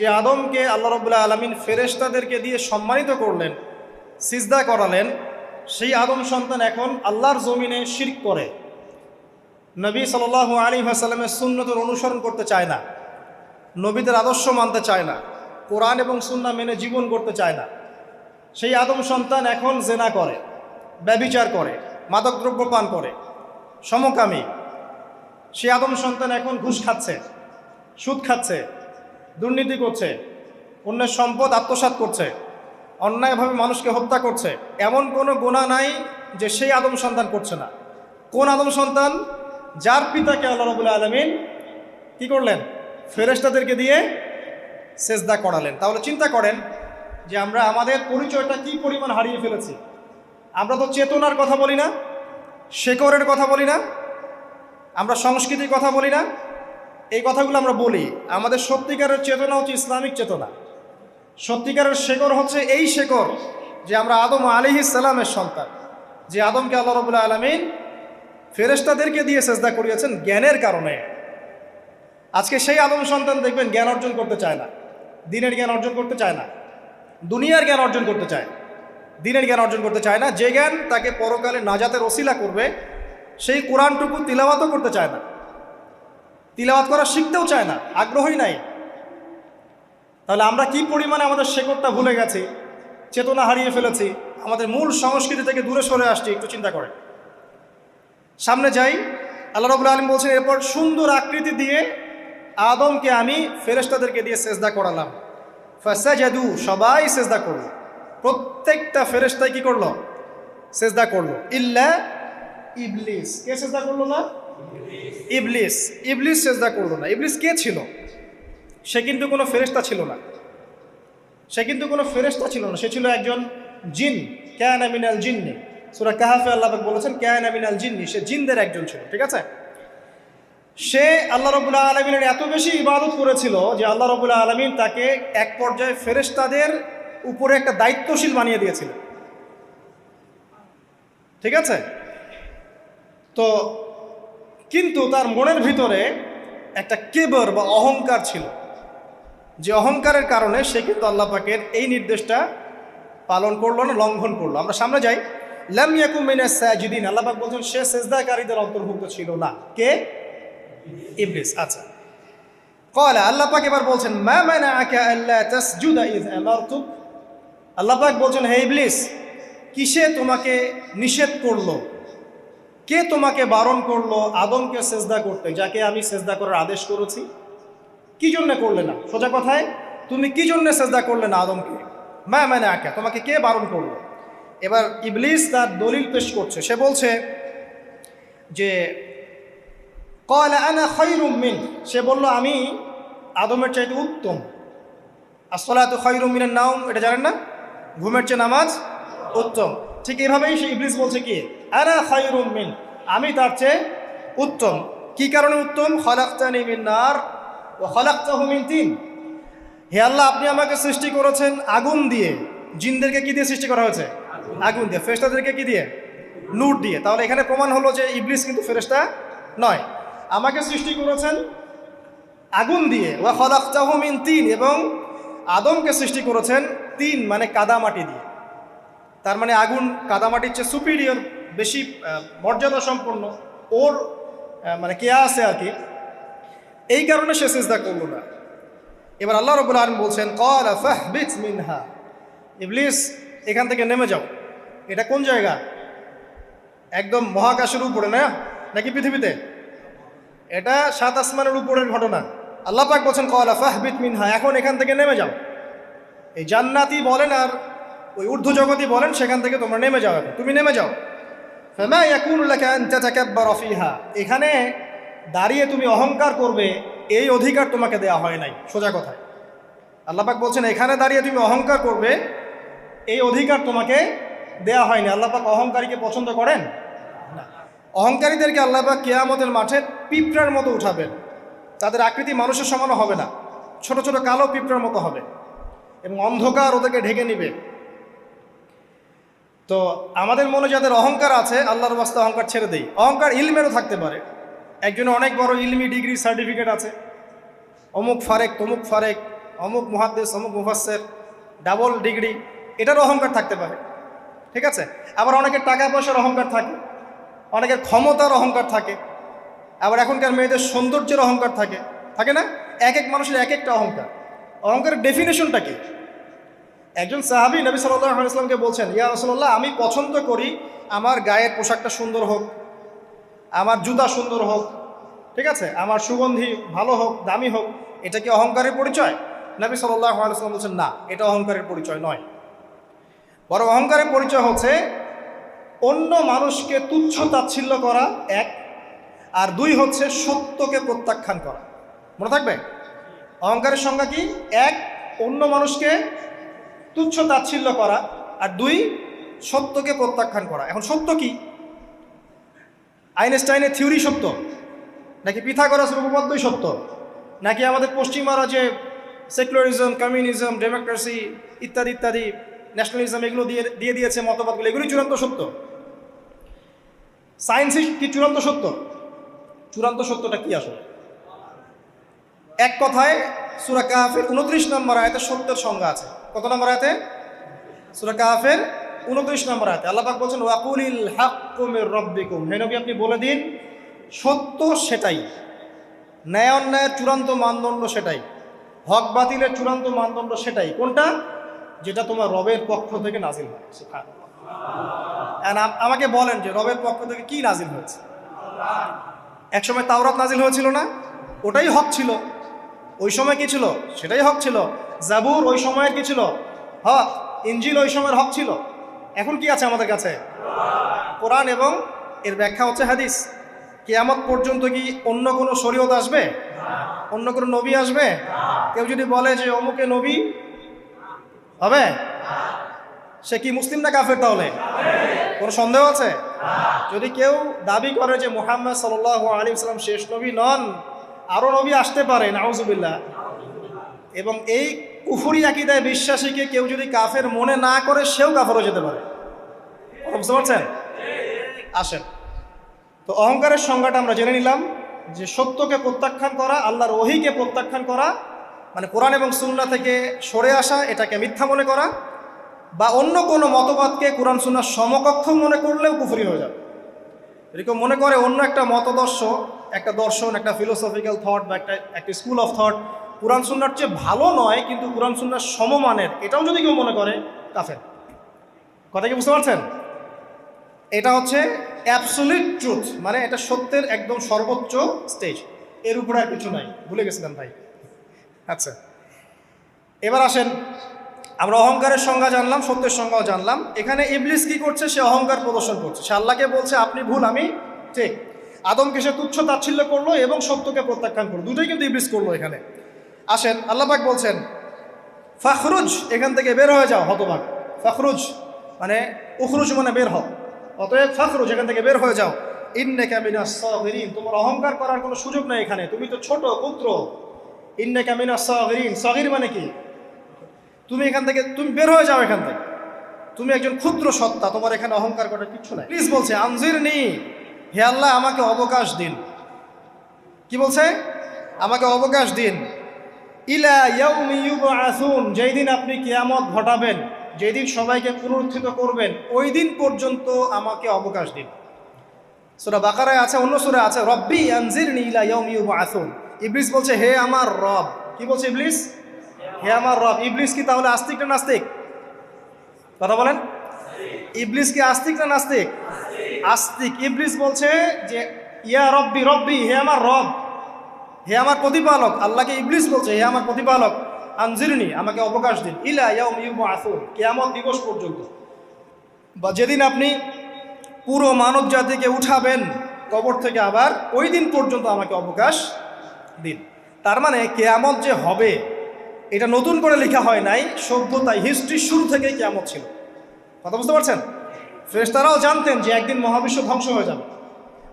যে আদমকে আল্লাহ রবুল্লাহ আলমিন ফেরেশতাদেরকে দিয়ে সম্মানিত করলেন, সিজদা করালেন, সেই আদম সন্তান এখন আল্লাহর জমিনে শিরক করে। নবী সাল আলী আসাল্লামের সুন্নতের অনুসরণ করতে চায় না, নবীদের আদর্শ মানতে চায় না, কোরআন এবং সুন্না মেনে জীবন করতে চায় না। সেই আদম সন্তান এখন জেনা করে, ব্যবিচার করে, মাদকদ্রব্য পান করে, সমকামী। সে আদম সন্তান এখন ঘুষ খাচ্ছে, সুদ খাচ্ছে দুর্নীতি করছে, অন্যের সম্পদ আত্মসাৎ করছে, অন্যায়ভাবে মানুষকে হত্যা করছে, এমন কোনো গোনা নাই যে সেই আদম সন্তান করছে না। কোন আদম সন্তান? যার পিতাকে আল্লাহ রবুল্লা আলমিন কি করলেন? ফেরেশতাদেরকে দিয়ে সেজদা করালেন। তাহলে চিন্তা করেন যে আমরা আমাদের পরিচয়টা কি পরিমাণ হারিয়ে ফেলেছি? আমরা তো চেতনার কথা বলি না শেকরের কথা বলি না, আমরা সংস্কৃতির কথা বলি না এই কথাগুলো আমরা বলি। আমাদের সত্যিকারের চেতনা হচ্ছে ইসলামিক চেতনা। সত্যিকারের শেকর হচ্ছে এই শেকর যে আমরা আদম আলি সালামের সন্তান। যে আদমকে আল্লাহ রবুল্লা আলমিন ফেরেস্তাদেরকে দিয়ে চেষ্টা করিয়েছেন জ্ঞানের কারণে। আজকে সেই আদম সন্তান দেখবেন জ্ঞান অর্জন করতে চায় না। দিনের জ্ঞান অর্জন করতে চায় না। দুনিয়ার জ্ঞান অর্জন করতে চায়। দিনের জ্ঞান অর্জন করতে চায় না। যে জ্ঞান তাকে পরকালে নাজাতের ওসিলা করবে, সেই কোরআনটুকু তিলাওয়াতও করতে চায় না। তিলাওয়াত করা শিখতেও চায় না, আগ্রহই নাই। তাহলে আমরা কি পরিমাণে আমাদের শেকড়টা ভুলে গেছি, চেতনা হারিয়ে ফেলেছি, আমাদের মূল সংস্কৃতি থেকে দূরে সরে আসছি, একটু চিন্তা করে সামনে যাই, আল্লাহ রবুল্লা আলম বলছেন, এরপর সুন্দর আকৃতি দিয়ে আদমকে আমি ফেরেস্তাদেরকে দিয়ে সেজদা করালাম। ফাসাজাদু, সবাই সেজদা করল। প্রত্যেকটা ফেরেস্তায় কি করল? সেজদা করল। ইল্লা ইবলিস। কে সেজদা করল না? ইবলিস ইবলিস সেজদা করল না। ইবলিস কে ছিল? সে কিন্তু কোনো ফেরেস্তা ছিল না। সে কিন্তু কোনো ফেরেস্তা ছিল না। সে ছিল একজন জিন ক্যান আমিনাল জিন্নি। সুরা কাহাফে আল্লাহ বলেছেন ক্যান আমিনাল জিন্নি, সে জিনদের একজন ছিল, ঠিক আছে? সে আল্লাহ রবুল্লাহ আলমিনের এত বেশি ইবাদত করেছিল যে আল্লাহ রবুল্লাহ আলমিন তাকে এক পর্যায়ে ফেরেস্তাদের উপরে একটা দায়িত্বশীল বানিয়ে দিয়েছিল। ঠিক আছে? তো কিন্তু তার মনের ভিতরে একটা কেবর বা অহংকার ছিল। যে অহংকারের কারণে সে কিন্তু আল্লাহ পাকের এই নির্দেশটা পালন করল না, লঙ্ঘন করল। আমরা সামনে যাই। লাম ইয়াকুমিনা সাজিদিন। আল্লাহ পাক বলছেন, সে সেজদাকারীদের অন্তর্ভুক্ত ছিল না। কে? ইবলিস। আচ্ছা। কলা আল্লাহ পাক এবার বলছেন, মা মানাআকা আল্লা তাসজুদা ইয আমারতুক আল্লাহ পাক বলছেন, হে ইবলিস, কিসে তোমাকে নিষেধ করল? কে তোমাকে বারণ করল, আদমকে সেজদা করতে? যাকে আমি সেজদা করার আদেশ করেছি। কি জন্য করলে না? সোজা কথায়, তুমি কি জন্য সেজদা করলে না আদমকে? মা মানে আঁকা, তোমাকে কে বারণ করল? এবার ইবলিস তার দলিল পেশ করছে। সে বলছে যে কল আনা খৈরুম মিন। সে বলল, আমি আদমের চাইতে উত্তম। আসলাত খৈরুম মিনের নাম এটা জানেন না? ঘুমের চেয়ে নামাজ উত্তম। ঠিক এভাবেই সে ইবলিস বলছে কি, আনা খৈরুম মিন আমি তার চেয়ে উত্তম। কি কারণে উত্তম? খলাক্তানি মিন নার ও খলাক্তাহু মিন তিন হে আল্লাহ, আপনি আমাকে সৃষ্টি করেছেন আগুন দিয়ে। জিনদেরকে কি দিয়ে সৃষ্টি করা হয়েছে? আগুন দিয়ে। ফেরেশতাদেরকে কি দিয়ে? নূর দিয়ে। তাহলে এখানে প্রমাণ হলো যে ইবলিস কিন্তু ফেরেশতা নয়। আমাকে সৃষ্টি করেছেন আগুন দিয়ে। ওয়া খলাক্তাহু মিন তিন এবং আদমকে সৃষ্টি করেছেন তিন মানে কাদামাটি দিয়ে। তার মানে আগুন কাদামাটির চেয়ে সুপিরিয়র বেশি মর্যাদা সম্পন্ন ওর মানে কেয়া আছে আর কি। এই কারণে সে সেজদা করল না। এবার আল্লাহ রবুল আলম বলছেন মিনহা। ইবলিস, এখান থেকে নেমে যাও। এটা কোন জায়গা? একদম মহাকাশের উপরে, না? নাকি পৃথিবীতে? এটা সাত আসমানের উপরের ঘটনা। আল্লাহ পাক বলছেন কলা ফাহবিত মিনহা। এখন এখান থেকে নেমে যাও। এই জান্নাতি বলেন আর ওই ঊর্ধ্ব জগতই বলেন, সেখান থেকে তোমরা নেমে যাও তুমি নেমে যাও। এখানে দাঁড়িয়ে তুমি অহংকার করবে, এই অধিকার তোমাকে দেওয়া হয় নাই। সোজা কথায়। আল্লাহ পাক বলছেন, এখানে দাঁড়িয়ে তুমি অহংকার করবে, এই অধিকার তোমাকে দেওয়া হয়নি। আল্লাহ পাক অহংকারীকে পছন্দ করেন? না। অহংকারীদেরকে আল্লাহ পাক কেয়ামতের মাঠে পিঁপড়ার মতো উঠাবেন। তাদের আকৃতি মানুষের সমানও হবে না। ছোট ছোট কালো পিঁপড়ার মতো হবে। এবং অন্ধকার ওদেরকে ঢেকে নিবে। তো আমাদের মনে যাদের অহংকার আছে, আল্লাহর বাস্তে অহংকার ছেড়ে দেই। অহংকার ইলমেরও থাকতে পারে। একজনের অনেক বড় ইলমি ডিগ্রি সার্টিফিকেট আছে। অমুক ফারেক, তমুক ফারেক, অমুক মুহাদ্দেস, অমুক মুফাসের ডাবল ডিগ্রি এটারও অহংকার থাকতে পারে। ঠিক আছে? আবার অনেকের টাকা পয়সার অহংকার থাকে, অনেকের ক্ষমতার অহংকার থাকে, আবার এখনকার মেয়েদের সৌন্দর্যের অহংকার থাকে। থাকে না? এক এক মানুষের এক একটা অহংকার। অহংকারের ডেফিনেশনটা কি? একজন সাহাবি নবী সাল্লাহ ইসলামকে বলছেন, ইয়া রসল্লাহ আমি পছন্দ করি আমার গায়ের পোশাকটা সুন্দর হোক, আমার জুতা সুন্দর হোক, ঠিক আছে? আমার সুগন্ধি ভালো হোক, দামি হোক, এটা কি অহংকারের পরিচয়? নবী সাল্লাহ আলাইসাল্লাম বলছেন, না, এটা অহংকারের পরিচয় নয়। বরং অহংকারের পরিচয় হচ্ছে অন্য মানুষকে তুচ্ছ তাচ্ছিল্য করা, এক, আর দুই হচ্ছে সত্যকে প্রত্যাখ্যান করা। মনে থাকবে? অহংকারের সংজ্ঞা কি? এক, অন্য মানুষকে তুচ্ছ তাচ্ছিল্য করা আর দুই, সত্যকে প্রত্যাখ্যান করা। এখন সত্য কি? আইনস্টাইনের থিওরি সত্য? নাকি পিথাগরাস উপপাদ্যই সত্য? নাকি আমাদের পশ্চিমারা যে সেকুলারিজম, কমিউনিজম, ডেমোক্রেসি ইত্যাদি ইত্যাদি, ন্যাশনালিজম এগুলো দিয়ে দিয়ে দিয়েছে মতবাদগুলো এগুলি চূড়ান্ত সত্য। সায়েন্সই কি চূড়ান্ত সত্য? চূড়ান্ত সত্যটা কি আসলে? এক কথায়, সুরা উনত্রিশ নম্বর আয়তে সত্যের সংজ্ঞা আছে। কত নম্বর আয়তে? সুরা কাহাফের উনত্রিশ নম্বর আয়তে। আল্লাপাক বলছেন, ওয়াকুলিল হাক্কুমের রব্বিকুম। হে নবী, আপনি বলে দিন, সত্য সেটাই। ন্যায় অন্যায়ের চূড়ান্ত মানদণ্ড সেটাই। হক বাতিলের চূড়ান্ত মানদণ্ড সেটাই। কোনটা? যেটা তোমার রবের পক্ষ থেকে নাজিল হয়। আম- আমাকে বলেন যে রবের পক্ষ থেকে কি নাজিল হয়েছে। একসময় তাওরাত নাজিল হয়েছিল না? ওটাই হক ছিল। ওই সময় কি ছিল? সেটাই হক ছিল। জাবুর ওই সময়ের কি ছিল? হক, ইঞ্জিল ওই সময়ের হক ছিল? এখন কি আছে আমাদের কাছে? কোরআন এবং এর ব্যাখ্যা হচ্ছে হাদিস। কিয়ামত পর্যন্ত কি অন্য কোনো শরীয়ত আসবে? অন্য কোনো নবী আসবে? কেউ যদি বলে যে অমুকে নবী হবে? সে কি মুসলিম না কাফের তাহলে? কোনো সন্দেহ আছে? যদি কেউ দাবি করে যে মোহাম্মদ সাল আলী ইসলাম শেষ নবী নন আরও নবী আসতে পারে, নাউজুবিল্লাহ। এবং এই কুফুরি আকিদায় বিশ্বাসীকে কেউ যদি কাফের মনে না করে, সেও কাফেরও যেতে পারে। বুঝতে পারছেন? আসেন। তো অহংকারের সংজ্ঞাটা আমরা জেনে নিলাম, যে সত্যকে প্রত্যাখ্যান করা, আল্লাহর ওহিকে প্রত্যাখ্যান করা মানে কোরআন এবং সুন্না থেকে সরে আসা, এটাকে মিথ্যা মনে করা, বা অন্য কোনো মতবাদকে কোরআন সুন্নার সমকক্ষ মনে করলেও কুফরি হয়ে যাবে। এরকম মনে করে অন্য একটা মতদর্শ, একটা দর্শন, একটা ফিলোসফিক্যাল থট বা একটা একটা স্কুল অফ থট কোরআন সুন্নার চেয়ে ভালো নয়, কিন্তু কোরআন সুন্নার সমমানের। এটাও যদি কেউ মনে করে, কাফের। কথা কি বুঝতে পারছেন? এটা হচ্ছে অ্যাবসোলিউট ট্রুথ মানে এটা সত্যের একদম সর্বোচ্চ স্টেজের উপরে আর কিছু নাই। ভুলে গেছিলাম ভাই। আচ্ছা। এবার আসেন, আমরা অহংকারের সংজ্ঞা জানলাম, সত্যের সংজ্ঞাও জানলাম। এখানে ইবলিস কি করছে? সে অহংকার প্রদর্শন করছে। সে আল্লাহকে বলছে, আপনি ভুল, আমি ঠিক। আদমকে সে তুচ্ছ তাচ্ছিল্য করল এবং সত্যকে প্রত্যাখ্যান করল। দুটোই কিন্তু ইবলিস করল এখানে। আসেন আল্লাহবাক বলছেন, ফাখরুজ, এখান থেকে বের হয়ে যাও, হতভাগ। ফাখরুজ মানে উখরুজ মানে বের হও। অতএব ফাখরুজ, এখান থেকে বের হয়ে যাও। ইন্নে ক্যামিনা সগিরিন, তোমার অহংকার করার কোনো সুযোগ নেই এখানে। তুমি তো ছোট, পুত্র। ইন্নে ক্যামিনা সগিরিন, সগির মানে কি? তুমি এখান থেকে, তুমি বের হয়ে যাও এখান থেকে। তুমি একজন ক্ষুদ্র সত্তা, তোমার এখানে অহংকার করার কিচ্ছু নাই। প্লিজ বলছে আনজির নি হে আল্লাহ, আমাকে অবকাশ দিন। কি বলছে? আমাকে অবকাশ দিন। ইলা ইয়াউমি যেই দিন আপনি কিয়ামত ঘটাবেন, যেই দিন সবাইকে পুনরুত্থিত করবেন, ওই দিন পর্যন্ত আমাকে অবকাশ দিন। সূরা বাকারায় আছে, অন্য সূরা আছে, রব্বি ইয়াউমি ইউবআসুন। ইবলিস বলছে, হে আমার রব। কি বলছে ইবলিস? হে আমার রব। ইবলিস কি তাহলে আস্তিক না নাস্তিক? কথা বলেন। ইবলিস কি আস্তিক না নাস্তিক? আস্তিক। ইবলিস বলছে যে, ইয়া রব্বি রব্বি, হে আমার রব। হে আমার প্রতিপালক, আল্লাহকে ইবলিস বলছে, হে আমার প্রতিপালক, আনজিরনি, আমাকে অবকাশ দিন। ইলা ইয়াউম ইউবআসুন কিয়ামত দিবস পর্যন্ত। বা যেদিন আপনি পুরো মানব জাতিকে উঠাবেন, কবর থেকে আবার ওই দিন পর্যন্ত আমাকে অবকাশ দিন। তার মানে কেয়ামত যে হবে, এটা নতুন করে লেখা হয় নাই সভ্যতায় হিস্ট্রির শুরু থেকেই কেয়ামত ছিল। কথা বুঝতে পারছেন? ফেরেশতারাও জানতেন যে একদিন মহাবিশ্ব ধ্বংস হয়ে যাবে।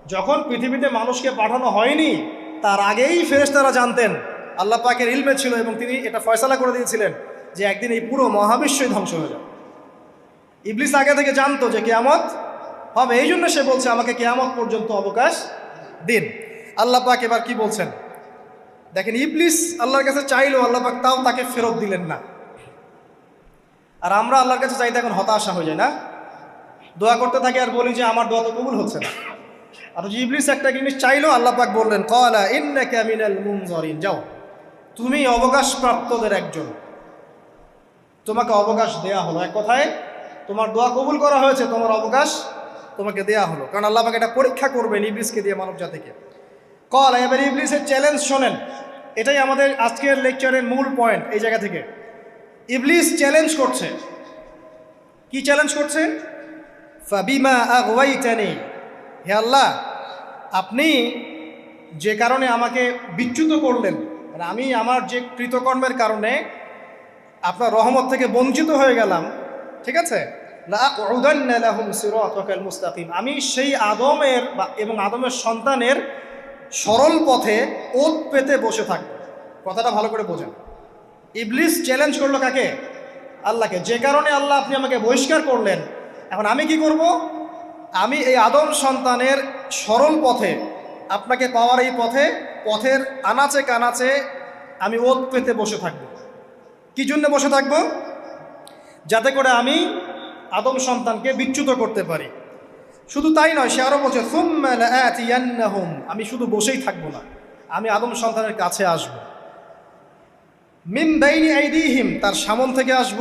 যখন পৃথিবীতে মানুষকে পাঠানো হয়নি তার আগেই ফেরেশতারা জানতেন, আল্লাহ পাকের ইলমে ছিল এবং তিনি এটা ফয়সালা করে দিয়েছিলেন যে একদিন এই পুরো মহাবিশ্বই ধ্বংস হয়ে যাবে। ইবলিস আগে থেকে জানতো যে কেয়ামত হবে, এই জন্য সে বলছে, আমাকে কেয়ামত পর্যন্ত অবকাশ দিন। আল্লাহ পাক এবার কি বলছেন? দেখেন, ইবলিস আল্লাহর কাছে চাইলো আল্লাহ পাক তাও তাকে ফেরত দিলেন না। আর আমরা আল্লাহর কাছে চাইতে এখন হতাশা হয়ে যায় না? দোয়া করতে থাকি আর বলি যে, আমার দোয়া তো কবুল হচ্ছে না। আর ইবলিস একটা জিনিস চাইলো, আল্লাহ পাক বললেন কলা ইন্নাকা মিনাল মুনজারিন। যাও, তুমি অবকাশ প্রাপ্তদের একজন। তোমাকে অবকাশ দেয়া হলো। এক কথায়, তোমার দোয়া কবুল করা হয়েছে, তোমার অবকাশ তোমাকে দেয়া হলো। কারণ আল্লাহ পাক এটা পরীক্ষা করবেন ইবলিসকে দিয়ে, মানব জাতিকে। কল এবার ইবলিসের চ্যালেঞ্জ শোনেন। এটাই আমাদের আজকের লেকচারের মূল পয়েন্ট এই জায়গা থেকে। ইবলিস চ্যালেঞ্জ করছে। কি চ্যালেঞ্জ করছে? ফাবিমা আগওয়াইতানি হে আল্লাহ, আপনি যে কারণে আমাকে বিচ্যুত করলেন মানে আমি আমার যে কৃতকর্মের কারণে আপনার রহমত থেকে বঞ্চিত হয়ে গেলাম, ঠিক আছে? মুস্তাকিম। আমি সেই আদমের এবং আদমের সন্তানের সরল পথে ওত পেতে বসে থাকব। কথাটা ভালো করে বোঝেন। ইবলিস চ্যালেঞ্জ করল কাকে? আল্লাহকে। যে কারণে আল্লাহ আপনি আমাকে বহিষ্কার করলেন। এখন আমি কি করব? আমি এই আদম সন্তানের সরল পথে আপনাকে পাওয়ার এই পথে পথের আনাচে কানাচে আমি ওত পেতে বসে থাকব। কি জন্য বসে থাকব? যাতে করে আমি আদম সন্তানকে বিচ্যুত করতে পারি। শুধু তাই নয় সে আরও বলছে "থুম্মা লাআতিয়ান্নাহুম", আমি শুধু বসেই থাকব না আমি আদম সন্তানের কাছে আসব। মিন বাইনি আইদিহিম তার সামন থেকে আসব।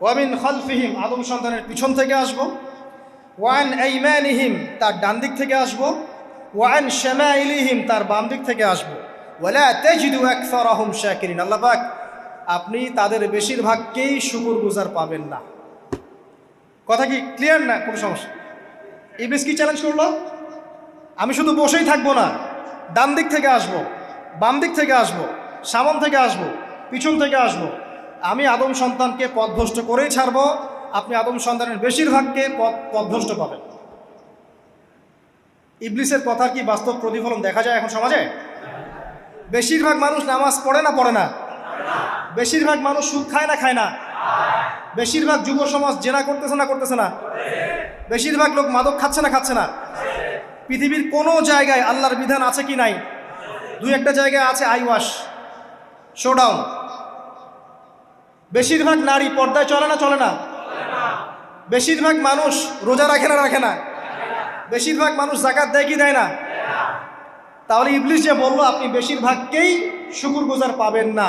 ওয়ামিন খালফিহিম আদম সন্তানের পিছন থেকে আসব। ওয়ান আইমানিহিম, তার ডান দিক থেকে আসব। ওয়ান শামাইলিহিম, তার বাম দিক থেকে আসব। ওয়ালা তাজিদু আকসারাহুম শাকিরিন। আল্লাহ পাক, আপনি তাদের বেশিরভাগকেই শুকুর গুজার পাবেন না। কথা কি ক্লিয়ার না? কোনো সমস্যা? ইবলিস কি চ্যালেঞ্জ করল? আমি শুধু বসেই থাকব না, ডান দিক থেকে আসব, বাম দিক থেকে আসব, সামন থেকে আসব, পিছন থেকে আসব। আমি আদম সন্তানকে পথভ্রষ্ট করেই ছাড়ব আপনি আদম সন্তানের বেশিরভাগকে পথ পথভ্রষ্ট পাবেন। ইবলিসের কথার কি বাস্তব প্রতিফলন দেখা যায় এখন সমাজে? বেশিরভাগ মানুষ নামাজ পড়ে না পড়ে না। বেশিরভাগ মানুষ সুদ খায় না খায় না। বেশিরভাগ যুব সমাজ জেনা করতেছে না করতেছে না। বেশিরভাগ লোক মাদক খাচ্ছে না খাচ্ছে না। পৃথিবীর কোনো জায়গায় আল্লাহর বিধান আছে কি নাই? দুই একটা জায়গায় আছে আই ওয়াশ, শোডাউন। বেশিরভাগ নারী পর্দায় চলে না চলে না। বেশিরভাগ মানুষ রোজা রাখে না রাখে না। বেশিরভাগ মানুষ জাকাত দেয় কি দেয় না? তাহলে ইবলিশ যে বলল, আপনি বেশিরভাগকেই শুকুর গুজার পাবেন না।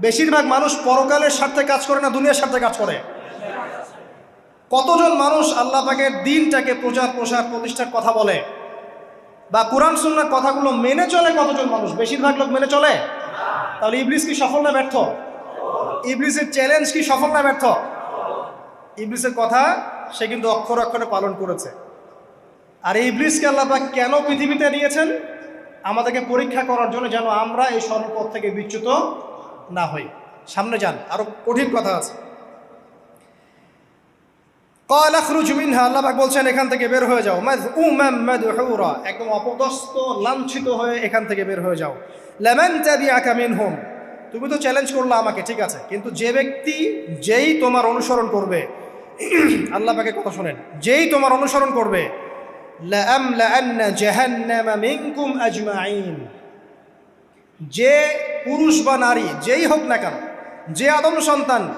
বেশিরভাগ মানুষ পরকালের স্বার্থে কাজ করে না, দুনিয়ার স্বার্থে কাজ করে। কতজন মানুষ আল্লাহ পাকের দিনটাকে প্রচার, প্রসার, প্রতিষ্ঠার কথা বলে? বা কোরআন, সুন্নার কথাগুলো মেনে চলে কতজন মানুষ? বেশিরভাগ লোক মেনে চলে? তাহলে ইবলিস কি সফল না ব্যর্থ? ইবলিসের চ্যালেঞ্জ কি সফল না ব্যর্থ? ইবলিসের কথা সে কিন্তু অক্ষর অক্ষরে পালন করেছে। আর এই ইবলিসকে আল্লাপাক কেন পৃথিবীতে নিয়েছেন? আমাদেরকে পরীক্ষা করার জন্য যেন আমরা এই সর্বপথ থেকে বিচ্যুত না হই। সামনে যান আরও কঠিন কথা আছে। কলাখরুজমিনহা আল্লাহবাক বলছেন, এখান থেকে বের হয়ে যাও। উমরা একদম অপদস্থ, লাঞ্ছিত হয়ে এখান থেকে বের হয়ে যাও। লেমন চাবি আকামিন হোম তুমি তো চ্যালেঞ্জ করল আমাকে, ঠিক আছে। কিন্তু যে ব্যক্তি, যেই তোমার অনুসরণ করবে আল্লাহ পাকে কথা শোনেন। যেই তোমার অনুসরণ করবে যে পুরুষ বা নারী, যেই হোক না কেন, যে আদম সন্তান,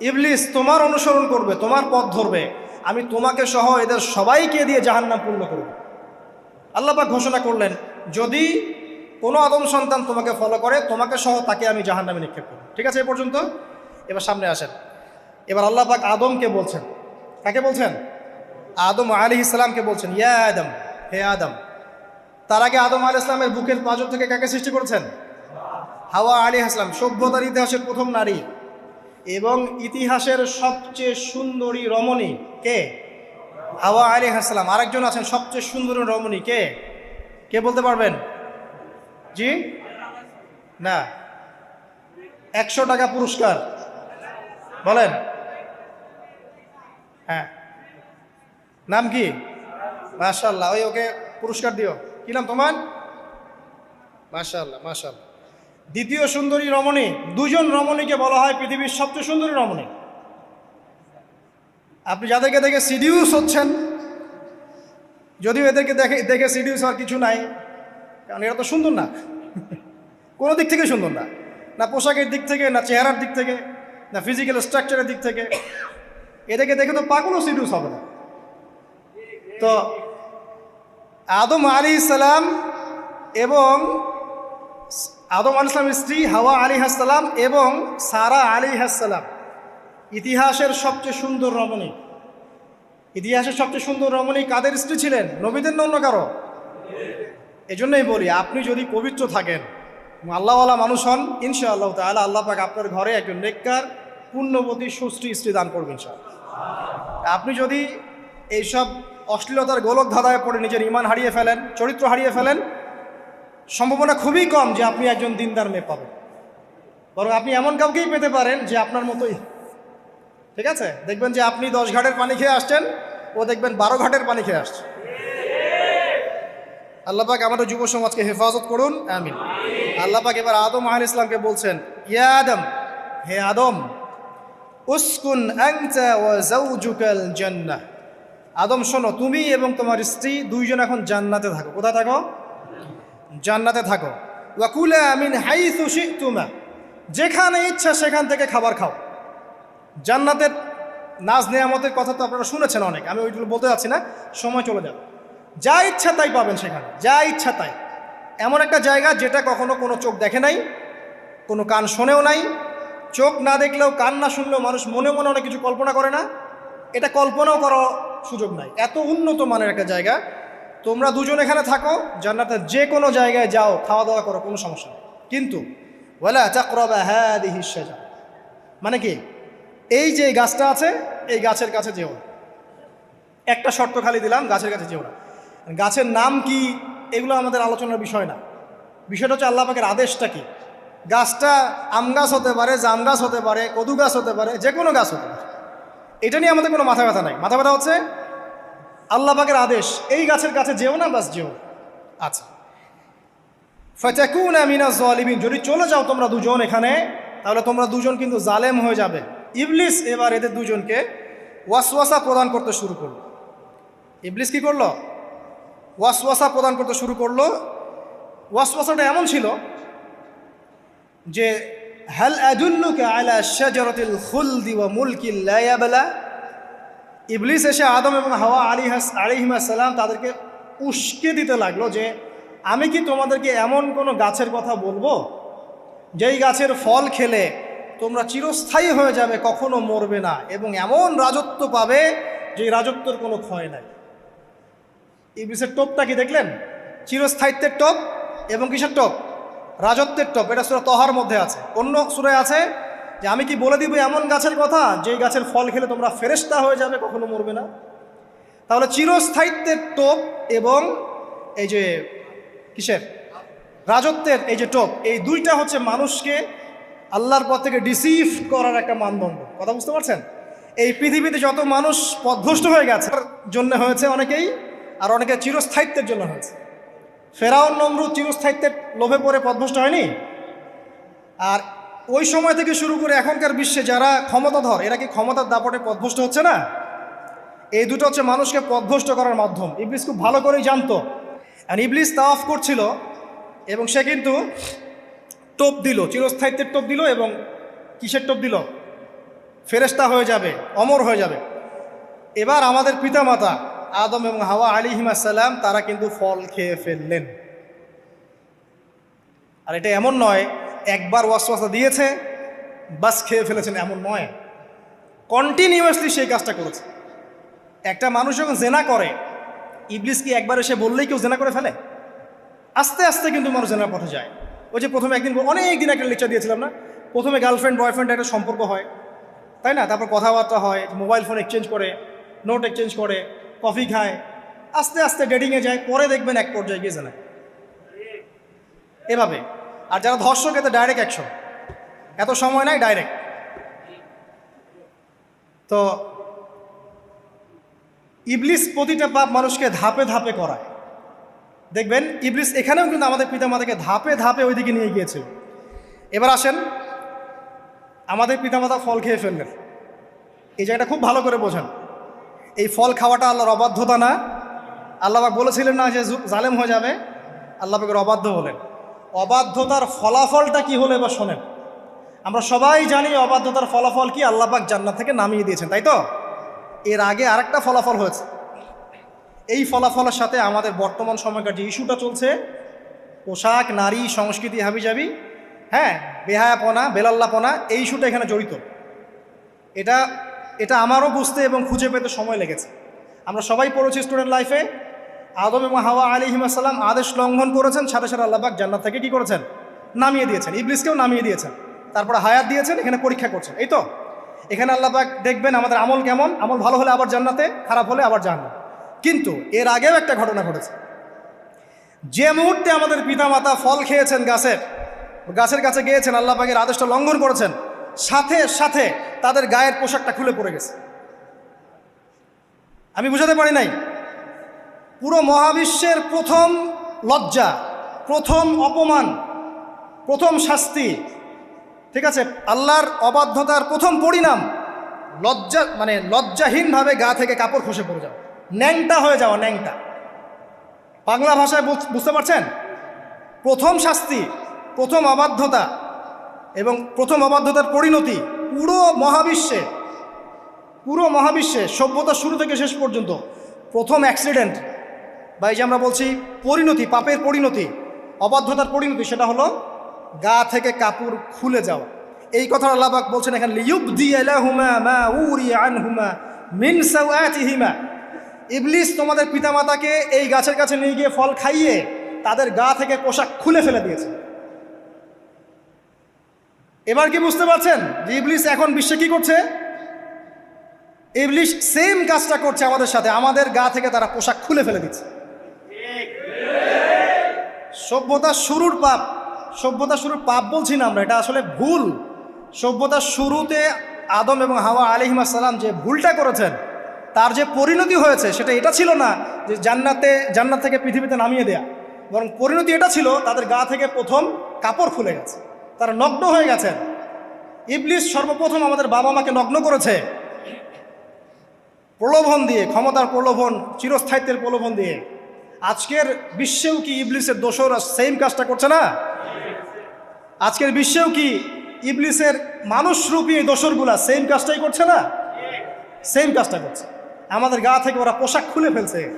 ইবলিস তোমার অনুসরণ করবে, তোমার পথ ধরবে, আমি তোমাকে সহ এদের সবাইকে দিয়ে জাহান্নাম পূর্ণ করব। আল্লাপাক ঘোষণা করলেন, যদি কোনো আদম সন্তান তোমাকে ফলো করে, তোমাকে সহ তাকে আমি জাহান্নামে নিক্ষেপ করব। ঠিক আছে, এ পর্যন্ত? এবার সামনে আসেন। এবার আল্লাহ পাক আদমকে বলছেন, কাকে বলছেন? আদম আলী ইসলামকে বলছেন? ইয়া আদম, হে আদম। তার আগে আদম আলী ইসলামের বুকের পাঁজর থেকে কাকে সৃষ্টি করেছেন? হাওয়া আলী ইসলাম সভ্যতার ইতিহাসের প্রথম নারী। এবং ইতিহাসের সবচেয়ে সুন্দরী রমণী কে? হাওয়া আলী হাসলাম আরেকজন আছেন, সবচেয়ে সুন্দরী রমণী কে? কে বলতে পারবেন? জি? না। একশো টাকা পুরস্কার। বলেন। হ্যাঁ। নাম কি? মাশাল্লাহ ওই ওকে পুরস্কার দিও। কি নাম তোমার? মাশাল্লাহ মাশাল্লাহ দ্বিতীয় সুন্দরী রমণী, দুজন রমণীকে বলা হয় পৃথিবীর সবচেয়ে সুন্দরী রমণী। আপনি যাদেরকে দেখে সিডিউস হচ্ছেন, যদিও এদেরকে দেখে দেখে সিডিউস আর কিছু নাই, কারণ এরা তো সুন্দর না। কোনো দিক থেকে সুন্দর না। না পোশাকের দিক থেকে, না চেহারার দিক থেকে, না ফিজিক্যাল স্ট্রাকচারের দিক থেকে। এটাকে দেখে তো পাগলও সিডিউস হবে না। তো আদম আলী ইসলাম এবং আদম আলী ইসলামের স্ত্রী হাওয়া আলী হাসালাম এবং সারা আলী হাসালাম ইতিহাসের সবচেয়ে সুন্দর রমণী। ইতিহাসের সবচেয়ে সুন্দর রমণী কাদের স্ত্রী ছিলেন? নবীদের অন্য কারও? এজন্যই বলি, আপনি যদি পবিত্র থাকেন, আল্লাহওয়ালা মানুষ হন, ইনশাআল্লাহ তাহলে আল্লাহ পাক আপনার ঘরে একজন নেককার, পুণ্যবতী সুশ্রী স্ত্রী দান করবেন সব আপনি যদি এইসব অশ্লীলতার গোলক ধাঁধায় পড়ে নিজের ইমান হারিয়ে ফেলেন, চরিত্র হারিয়ে ফেলেন, সম্ভাবনা খুবই কম যে আপনি একজন দিনদার মেয়ে পাবেন। বরং আপনি এমন কাউকেই পেতে পারেন যে আপনার মতোই। ঠিক আছে? দেখবেন যে আপনি দশ ঘাটের পানি খেয়ে আসছেন, ও দেখবেন বারো ঘাটের পানি খেয়ে আসছে। আল্লাহ পাক আমাদের যুব সমাজকে হেফাজত করুন, আমিন। আল্লাহ পাক এবার আদম আহ ইসলামকে বলছেন, ইয়া আদম, হে আদম উসকুন যাওজুকাল জান্নাহ। আদম, শোনো, তুমি এবং তোমার স্ত্রী দুইজন এখন জান্নাতে থাকো। কোথায় থাকো? জান্নাতে থাকো। ওয়াকুলা আমিন হাইসু শিতুমা। যেখানে ইচ্ছা সেখান থেকে খাবার খাও। জান্নাতের নাজ নেয়ামতের কথা তো আপনারা শুনেছেন অনেক। আমি ওইগুলো বলতে যাচ্ছি না। সময় চলে যাবে। যা ইচ্ছা তাই পাবেন সেখানে। যা ইচ্ছা তাই। এমন একটা জায়গা যেটা কখনো কোনো চোখ দেখে নাই, কোনো কান শোনেও নাই চোখ না দেখলেও কান না শুনলেও মানুষ মনে মনে অনেক কিছু কল্পনা করে না। এটা কল্পনাও করার সুযোগ নাই। এত উন্নত মানের একটা জায়গা। তোমরা দুজন এখানে থাকো, জান্নাতের যে কোনো জায়গায় যাও খাওয়া দাওয়া করো, কোনো সমস্যা নেই। কিন্তু, ওয়ালা চাকরবা হ্যাঁ দিহি সেজা মানে কি? এই যে গাছটা আছে, এই গাছের কাছে যেও না। একটা শর্ত খালি দিলাম, গাছের কাছে যেও না। গাছের নাম কি? এগুলো আমাদের আলোচনার বিষয় না। বিষয়টা হচ্ছে আল্লাহ পাকের আদেশটা কি? গাছটা আম গাছ হতে পারে, জাম গাছ হতে পারে, কদু গাছ হতে পারে যে কোনো গাছ হতে পারে। এটা নিয়ে আমাদের কোনো মাথা ব্যথা নাই। মাথা ব্যথা হচ্ছে আল্লাহ পাকের আদেশ, এই গাছের কাছে যেও না, বাস যেও। আচ্ছা। ফতাকুন আমিনা জলিমিন, যদি চলে যাও তোমরা দুজন এখানে, তাহলে তোমরা দুজন কিন্তু জালেম হয়ে যাবে। ইবলিস এবার এদের দুজনকে ওয়াসওয়াসা প্রদান করতে শুরু করল। ইবলিস কি করল? ওয়াসওয়াসা প্রদান করতে শুরু করল। ওয়াসওয়াসাটা এমন ছিল যে হ্যাল আদুল্লুকে আলা শাজারাতিল খুলদি ওয়া মুলকিল লা ইয়াবলা? ইবলিস এসে আদম এবং হাওয়া আলী হাস আলিহিমাসাল্লাম তাদেরকে উস্কে দিতে লাগল যে, আমি কি তোমাদেরকে এমন কোনো গাছের কথা বলব? যেই গাছের ফল খেলে তোমরা চিরস্থায়ী হয়ে যাবে, কখনো মরবে না এবং এমন রাজত্ব পাবে যে রাজত্বর কোনো ক্ষয় নাই। ইবলিসের টোপটা কি দেখলেন? চিরস্থায়িত্বের টোপ এবং কিসের টোপ? রাজত্বের টোপ, এটা সুরা তহার মধ্যে আছে। অন্য সুরায় আছে যে, আমি কি বলে দিব এমন গাছের কথা? যেই গাছের ফল খেলে তোমরা ফেরেস্তা হয়ে যাবে, কখনো মরবে না। তাহলে চিরস্থায়িত্বের টোপ এবং এই যে, কিসের? রাজত্বের এই যে টোপ, এই দুইটা হচ্ছে মানুষকে আল্লাহর পথ থেকে ডিসিভ করার একটা মানদণ্ড। কথা বুঝতে পারছেন? এই পৃথিবীতে যত মানুষ পথভ্রষ্ট হয়ে গেছে জন্য হয়েছে অনেকেই, আর অনেকে চিরস্থায়িত্বের জন্য হয়েছে। ফেরাউন নমরুদ চিরস্থায়িত্বের লোভে পড়ে পথভ্রষ্ট হয়নি? আর ওই সময় থেকে শুরু করে এখনকার বিশ্বে যারা ক্ষমতাধর, এরা কি ক্ষমতার দাপটে পথভ্রষ্ট হচ্ছে না? এই দুটো হচ্ছে মানুষকে পথভ্রষ্ট করার মাধ্যম। ইবলিস খুব ভালো করেই জানতো। আর ইবলিস তা অফ করছিল এবং সে কিন্তু টোপ দিল, চিরস্থায়িত্বের টোপ দিল এবং কিসের টোপ দিল? ফেরেস্তা হয়ে যাবে, অমর হয়ে যাবে। এবার আমাদের পিতামাতা আদম এবং হাওয়া আলী হিমাসাল্লাম তারা কিন্তু ফল খেয়ে ফেললেন। আর এটা এমন নয়, একবার ওয়াসওয়াসা দিয়েছে, বাস খেয়ে ফেলেছেন, এমন নয়। কন্টিনিউয়াসলি সেই কাজটা করেছে। একটা মানুষ যখন জেনা করে, ইবলিস কি একবার এসে বললেই কেউ জেনা করে ফেলে? আস্তে আস্তে কিন্তু মানুষ জেনার পথে যায়। ওই যে প্রথমে একদিন অনেক দিন একটা লেকচার দিয়েছিলাম না? প্রথমে গার্লফ্রেন্ড বয়ফ্রেন্ড একটা সম্পর্ক হয়। তাই না? তারপর কথাবার্তা হয় মোবাইল ফোন এক্সচেঞ্জ করে নোট এক্সচেঞ্জ করে। কফি খায়, আস্তে আস্তে ডেটিংয়ে যায়, পরে দেখবেন এক পর্যায়ে গিয়ে জানায়। এভাবে। আর যারা ধর্ষক, এতে ডাইরেক্ট অ্যাকশন এত সময় নাই ডাইরেক্ট তো ইবলিস প্রতিটা পাপ মানুষকে ধাপে ধাপে করায়। দেখবেন, ইবলিস এখানেও কিন্তু আমাদের পিতামাতাকে ধাপে ধাপে ওইদিকে নিয়ে গিয়েছে। এবার আসেন, আমাদের পিতামাতা ফল খেয়ে ফেললেন। এই জায়গাটা খুব ভালো করে বোঝেন। এই ফল খাওয়াটা আল্লাহর অবাধ্যতা না। আল্লাহবাক বলেছিলেন না যে জালেম হয়ে যাবে। আল্লাহবাকের অবাধ্য হলেন। অবাধ্যতার ফলাফলটা কি হলো এবার শোনেন। আমরা সবাই জানি অবাধ্যতার ফলাফল কি আল্লাপাক জান্নাত থেকে নামিয়ে দিয়েছেন, তাই তো? এর আগে আরেকটা ফলাফল হয়েছে। এই ফলাফলের সাথে আমাদের বর্তমান সময়কার যে ইস্যুটা চলছে, পোশাক, নারী, সংস্কৃতি, হাবিজাবি হ্যাঁ বেহায়াপনা, বেলাল্লাপনা, এই ইস্যুটা এখানে জড়িত। এটা এটা আমারও বুঝতে এবং খুঁজে পেতে সময় লেগেছে। আমরা সবাই পড়েছি স্টুডেন্ট লাইফে আদম এবং হাওয়া আলী হিমাসাল্লাম আদেশ লঙ্ঘন করেছেন, সাথে সাথে আল্লাহবাক জান্নাত থেকে কি করেছেন? নামিয়ে দিয়েছেন, ইবলিসকেও নামিয়ে দিয়েছেন। তারপরে হায়াত দিয়েছেন, এখানে পরীক্ষা করছেন, এই তো? এখানে আল্লাহবাক দেখবেন আমাদের আমল কেমন? আমল ভালো হলে আবার জান্নাতে, খারাপ হলে আবার জাহান্নাম। কিন্তু এর আগেও একটা ঘটনা ঘটেছে। যে মুহূর্তে আমাদের পিতামাতা ফল খেয়েছেন গাছের গাছের কাছে গিয়েছেন, আল্লাহ পাকের আদেশটা লঙ্ঘন করেছেন সাথে সাথে তাদের গায়ের পোশাকটা খুলে পড়ে গেছে। আমি বুঝাতে পারি নাই। পুরো মহাবিশ্বের প্রথম লজ্জা, প্রথম অপমান, প্রথম শাস্তি, ঠিক আছে, আল্লাহর অবাধ্যতার প্রথম পরিণাম লজ্জা মানে লজ্জাহীনভাবে গা থেকে কাপড় খসে পড়ে যাওয়া। ন্যাংটা হয়ে যাওয়া, ন্যাংটা। বাংলা ভাষায় বুঝ- বুঝতে পারছেন? প্রথম শাস্তি, প্রথম অবাধ্যতা এবং প্রথম অবাধ্যতার পরিণতি পুরো মহাবিশ্বে পুরো মহাবিশ্বে সভ্যতা শুরু থেকে শেষ পর্যন্ত প্রথম অ্যাক্সিডেন্ট বা এই যে আমরা বলছি পরিণতি, পাপের পরিণতি, অবাধ্যতার পরিণতি সেটা হলো গা থেকে কাপড় খুলে যাওয়া। এই কথা আল্লাহবাক বলছেন এখানে ইবলিস তোমাদের পিতামাতাকে এই গাছের কাছে নিয়ে গিয়ে ফল খাইয়ে তাদের গা থেকে পোশাক খুলে ফেলে দিয়েছে। এবার কি বুঝতে পারছেন যে ইবলিস এখন বিশ্বে কি করছে? ইবলিশ সেম কাজটা করছে আমাদের সাথে। আমাদের গা থেকে তারা পোশাক খুলে ফেলে দিচ্ছে। সভ্যতার শুরুর পাপ। সভ্যতার শুরুর পাপ বলছি না আমরা, এটা আসলে ভুল। সভ্যতার শুরুতে আদম এবং হাওয়া আলিহিমাসাল্লাম যে ভুলটা করেছেন, তার যে পরিণতি হয়েছে, সেটা এটা ছিল না যে জান্নাতে, জান্নাত থেকে পৃথিবীতে নামিয়ে দেয়া। বরং পরিণতি এটা ছিল, তাদের গা থেকে প্রথম কাপড় খুলে গেছে। তারা নগ্ন হয়ে গেছেন। ইবলিশ সর্বপ্রথম আমাদের বাবা মাকে নগ্ন করেছে। প্রলোভন দিয়ে, ক্ষমতার প্রলোভন, চিরস্থায়িত্বের প্রলোভন দিয়ে। আজকের বিশ্বেও কি ইবলিসের দোষরা সেম কাজটা করছে না? আজকের বিশ্বেও কি ইবলিসের মানুষরূপী এই দোসরগুলা সেম কাজটাই করছে না? সেম কাজটা করছে। আমাদের গা থেকে ওরা পোশাক খুলে ফেলছে।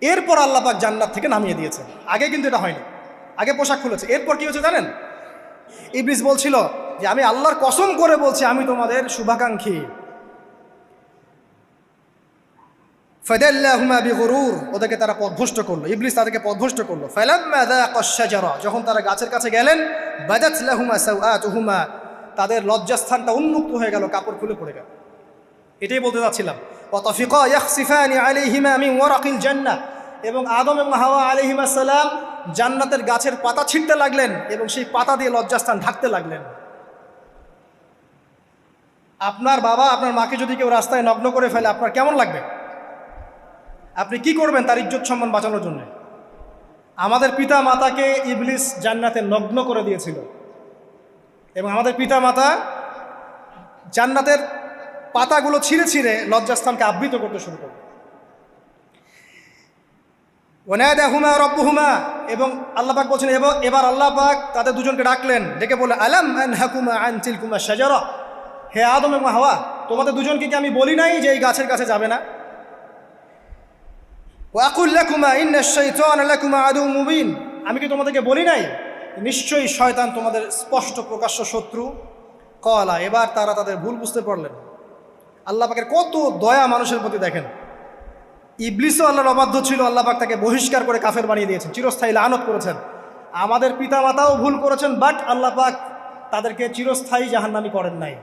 এরপর আল্লাপাক জান্নাত থেকে নামিয়ে দিয়েছে। আগে কিন্তু এটা হয়নি। আগে পোশাক খুলেছে। এরপর কি হয়েছে জানেন? ইবলিস বলছিল যে, আমি আল্লাহর কসম করে বলছি, আমি তোমাদের শুভাকাঙ্ক্ষী। ওদেরকে তারা পথভ্রষ্ট করল। ইবলিস তাদেরকে পথভ্রষ্ট করল। যখন তারা গাছের কাছে গেলেন তাদের লজ্জাস্থানটা উন্মুক্ত হয়ে গেল, কাপড় খুলে পড়ে গেল। এটাই বলতে যাচ্ছিলাম। এবং আদম এবং হাওয়া আলাইহিমা সালাম জান্নাতের গাছের পাতা ছিঁড়তে লাগলেন এবং সেই পাতা দিয়ে লজ্জাস্থান ঢাকতে লাগলেন। আপনার বাবা, আপনার মাকে যদি কেউ রাস্তায় নগ্ন করে ফেলে, আপনার কেমন লাগবে? আপনি কি করবেন তার ইজ্জত সম্মান বাঁচানোর জন্য? আমাদের পিতা মাতাকে ইবলিস জান্নাতে নগ্ন করে দিয়েছিল। এবং আমাদের পিতা মাতা জান্নাতের পাতাগুলো ছিঁড়ে ছিঁড়ে লজ্জাস্থানকে আবৃত করতে শুরু করল ওনায়দা হুমা রব্ব হুমা এবং আল্লাহ বলছেন এবং এবার আল্লাহ পাক তাদের দুজনকে ডাকলেন। ডেকে বলে আলাম আন হাকুমা আন তিলকুমা সাজারা হে আদম এবং হাওয়া, তোমাদের দুজনকে কি আমি বলি নাই যে এই গাছের কাছে যাবে না? ওয়াকুল লাকুমা ইন্না শাইতান লাকুমা আদু মুবিন। আমি কি তোমাদেরকে বলি নাই? নিশ্চয়ই শয়তান তোমাদের স্পষ্ট প্রকাশ্য শত্রু। কলা, এবার তারা তাদের ভুল বুঝতে পারলেন। আল্লাহ পাকের কত দয়া মানুষের প্রতি দেখেন। ইবলিসও আল্লাহর অবাধ্য ছিল, আল্লাহ পাক তাকে বহিষ্কার করে কাফের বানিয়ে দিয়েছেন, চিরস্থায়ী লানত করেছেন। আমাদের পিতামাতাও ভুল করেছেন বাট আল্লাহ পাক তাদেরকে চিরস্থায়ী জাহান্নামি করেন নাই।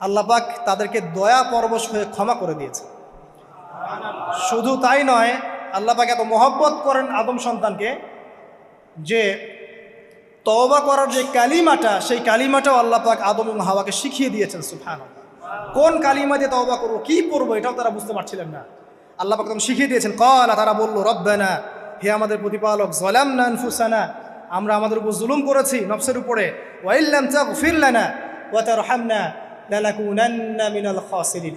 আল্লাহ পাক তাদেরকে দয়া পরবশ হয়ে ক্ষমা করে দিয়েছে শুধু তাই নয়, আল্লাহ পাক এত মহব্বত করেন আদম সন্তানকে যে তওবা করার যে কালিমাটা, সেই কালিমাটাও আল্লাহ পাক আদম এবং হাওয়াকে শিখিয়ে দিয়েছেন সুফান কোন কালিমা দিয়ে তওবা করব, কি পড়ব, এটাও তারা বুঝতে পারছিলেন না। আল্লাহ পাক তখন শিখিয়ে দিয়েছেন, কলা তারা বলল, রব্বানা, হে আমাদের প্রতিপালক জলাম না আনফুসানা, আমরা আমাদের উপর জুলুম করেছি নফসের উপরে লানাকুনান্না মিনাল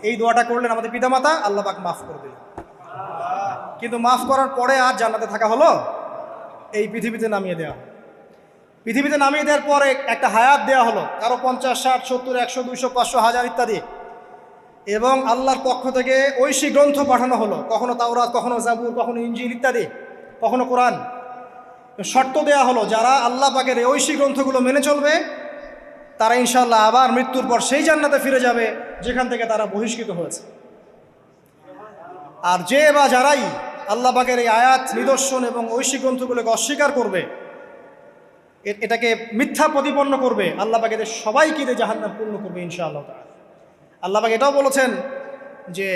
এই দোয়াটা করলেন আমাদের পিতামাতা, আল্লাহ পাক মাফ করে দিলেন। কিন্তু মাফ করার পরে আর জান্নাতে থাকা হলো? এই পৃথিবীতে নামিয়ে দেওয়া পৃথিবীতে নামিয়ে দেওয়ার পরে একটা হায়াত দেওয়া হলো, কারও পঞ্চাশ, ষাট, সত্তর, একশো, দুইশো, পাঁচশো, হাজার ইত্যাদি। এবং আল্লাহর পক্ষ থেকে ঐশী গ্রন্থ পাঠানো হলো। কখনো তাওরাত, কখনো জাবুর, কখনো ইঞ্জিল ইত্যাদি, কখনো কোরআন। শর্ত দেয়া হলো, যারা আল্লাহ পাকের এই ঐশী গ্রন্থগুলো মেনে চলবে, তারা ইনশাল্লাহ আবার মৃত্যুর পর সেই জান্নাতে ফিরে যাবে, যেখান থেকে তারা বহিষ্কৃত হয়েছে। আর যে বা যারাই আল্লাহ পাকের এই আয়াত, নিদর্শন এবং ঐশী গ্রন্থগুলোকে অস্বীকার করবে এটাকে মিথ্যা প্রতিপন্ন করবে, আল্লাহ পাক সবাইকে জাহান্নাম পূর্ণ করবে ইনশাআল্লাহ তাআলা আল্লাহ পাক এটাও বলেছেন যে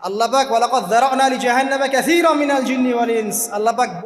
আল্লাহবাক পাক ওয়ালাকাদ যারানা লি জাহান্নামা কাসীরাম মিনাল জিন্নি ওয়াল ইনস। আল্লাহ পাক